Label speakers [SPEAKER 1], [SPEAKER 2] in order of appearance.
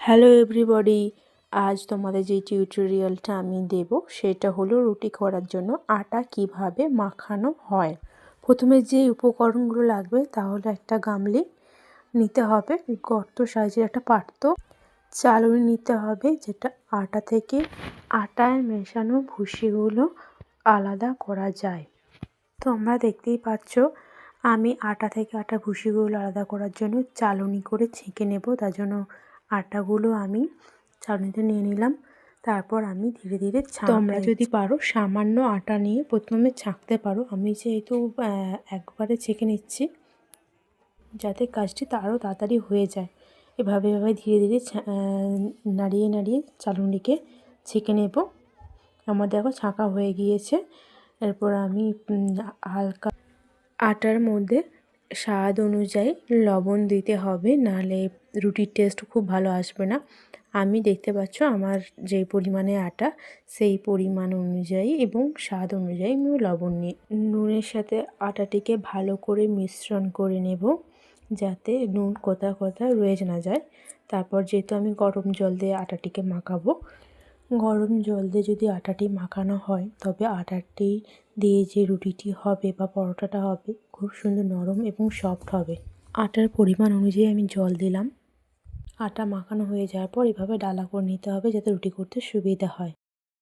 [SPEAKER 1] Hello everybody, আজ তোমাদের যে টিউটোরিয়ালটা আমি দেব সেটা হলো রুটি করার জন্য আটা কীভাবে মাখানো হয়। প্রথমে যে উপকরণগুলো লাগবে তাহলে একটা গামলি নিতে হবে, গর্ত সাইজের একটা পাত্র। চালনি নিতে হবে যেটা আটা থেকে আটায় মেশানো ভুসিগুলো আলাদা করা যায়। তোমরা দেখতেই পাচ্ছ, আমি আটা থেকে আটা ভুসিগুলো আলাদা করার জন্য চালনি করে ছেঁকে নেব, তার জন্য আটাগুলো আমি চালনিতে নিয়ে নিলাম। তারপর আমি ধীরে ধীরে তোমরা যদি পারো সামান্য আটা নিয়ে প্রথমে ছাঁকতে পারো। আমি যেহেতু একবারে ছেঁকে নিচ্ছি যাতে কাজটি তারও তাড়াতাড়ি হয়ে যায়। এভাবে এভাবে ধীরে ধীরে নাড়িয়ে নাড়িয়ে চালুনিকে ছেঁকে নেব। আমার দেখো ছাঁকা হয়ে গিয়েছে। এরপর আমি হালকা আটার মধ্যে স্বাদ অনুযায়ী লবণ দিতে হবে, নাহলে রুটির টেস্ট খুব ভালো আসবে না। আমি দেখতে পাচ্ছ আমার যে পরিমাণে আটা, সেই পরিমাণ অনুযায়ী এবং স্বাদ অনুযায়ী আমি লবণ নিই। নুনের সাথে আটাটিকে ভালো করে মিশ্রণ করে নেব, যাতে নুন কোথা কোথা রয়ে না যায়। তারপর যেহেতু আমি গরম জল দিয়ে আটাটিকে মাখাবো গরম জল দিয়ে যদি আটাটি মাখানো হয়, তবে আটাটি দিয়ে যে রুটিটি হবে বা পরোটাটা হবে, খুব সুন্দর নরম এবং সফট হবে। আটার পরিমাণ অনুযায়ী আমি জল দিলাম। আটা মাখানো হয়ে যাওয়ার পর এভাবে ডালা করে নিতে হবে যাতে রুটি করতে সুবিধা হয়।